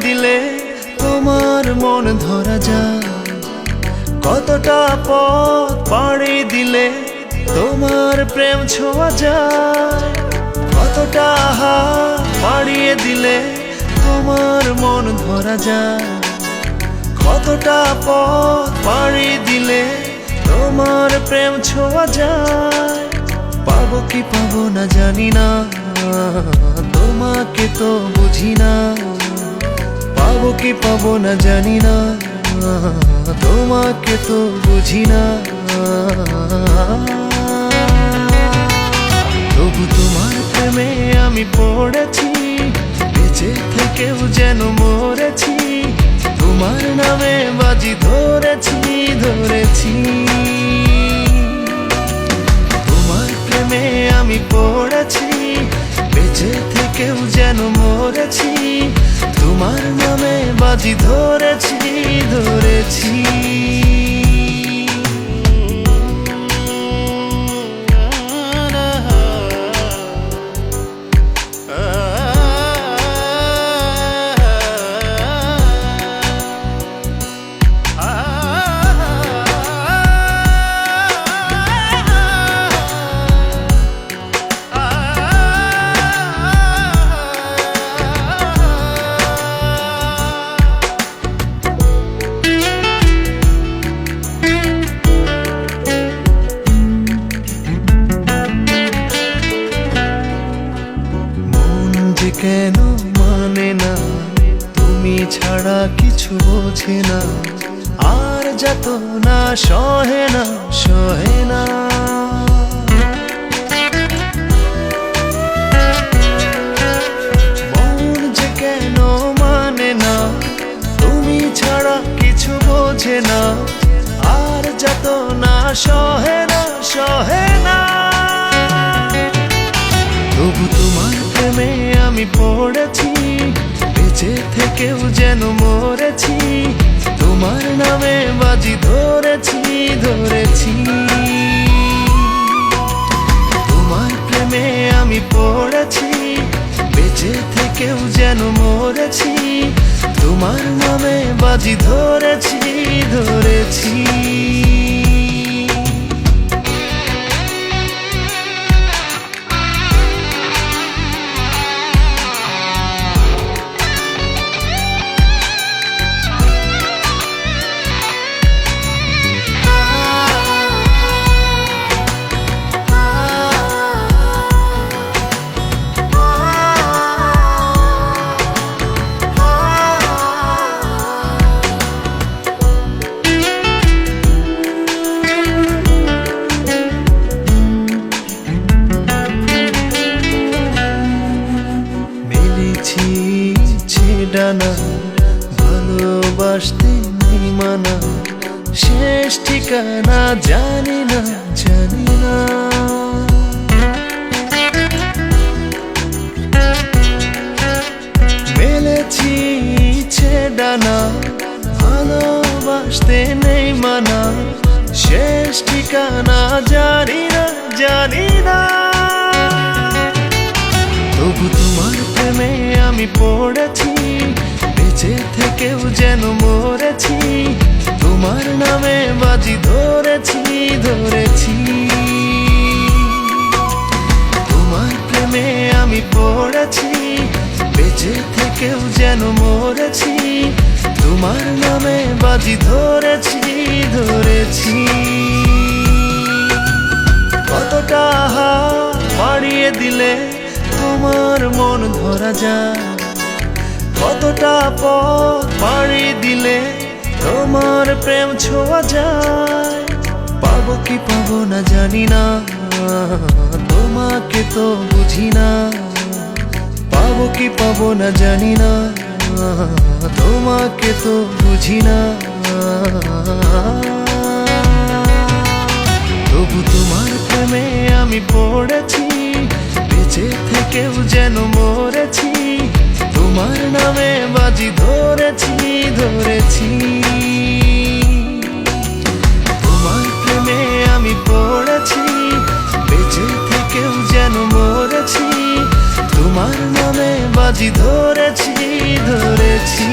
দিলে তোমার মন ধরা যায়। কতটা পথ পাড়ি দিলে তোমার প্রেম ছোঁয়া যায়। কতটা হাত পাড়িয়ে দিলে তোমার মন ধরা যায়। কতটা পথ পাড়ি দিলে তোমার প্রেম ছোঁয়া যায়। পাবো কি পাবো না জানি না। তোমাকে তো বুঝি না। পাবো কি পাবো না জানি না। তোমাকে তো বুঝি না। তবু তোমার প্রেমে আমি পড়েছি। বেঁচে থেকেও যেন মরেছি। তোমার নামে বাজি ধরেছি ধরেছি। মরেছি তোমার নামে বাজি ধরেছি ধরেছি। যে কেন মানে না? তুমি ছাড়া কিছু বোঝে না। আর যত না সহে না, সহে মানে না? তুমি ছাড়া কিছু বোঝে না। আর যত না সহে না সহে না। তবু তোমার প্রেমে আমি পড়েছি, বেঁচে থেকেও যেন মরেছি, তোমার নামে বাজি ধরেছি ধরেছি। তোমার প্রেমে আমি পড়েছি, বেঁচে থেকেও যেন মরেছি, তোমার নামে বাজি ধরেছি ধরেছি। ছেডানা ভালোবাসতে মানা। শেষ ঠিকানা জানি না জানি না। ভালোবাসতে নেই মানা। শেষ ঠিকানা জানি না জানি না। তবু তোমার প্রেমে আমি পড়েছি, বেঁচে থেকেও যেন মরেছি, তোমার নামে বাজি ধরেছি ধরেছি। তোমার প্রেমে আমি পড়েছি, বেঁচে থেকেও যেন মরেছি, তোমার নামে বাজি ধরেছি ধরেছি। কতটা বাড়িয়ে দিলে মন ধরা যায় কতটা পথ পাড়ি দিলে তোমার প্রেম ছোঁয়া যায়। পাবো কি পাবো না জানি না, তোমাকে তো বুঝি না। পাবো কি পাবো না জানি না, তোমাকে তো বুঝি না। তবু তোমার প্রেমে আমি পড়েছি বেঁচে থেকেও যেন মরেছি, তোমার নামে বাজি ধরেছি ধরেছি। তোমার প্রেমে আমি পড়েছি, বেঁচে থেকেও যেন মরেছি, তোমার নামে বাজি ধরেছি ধরেছি।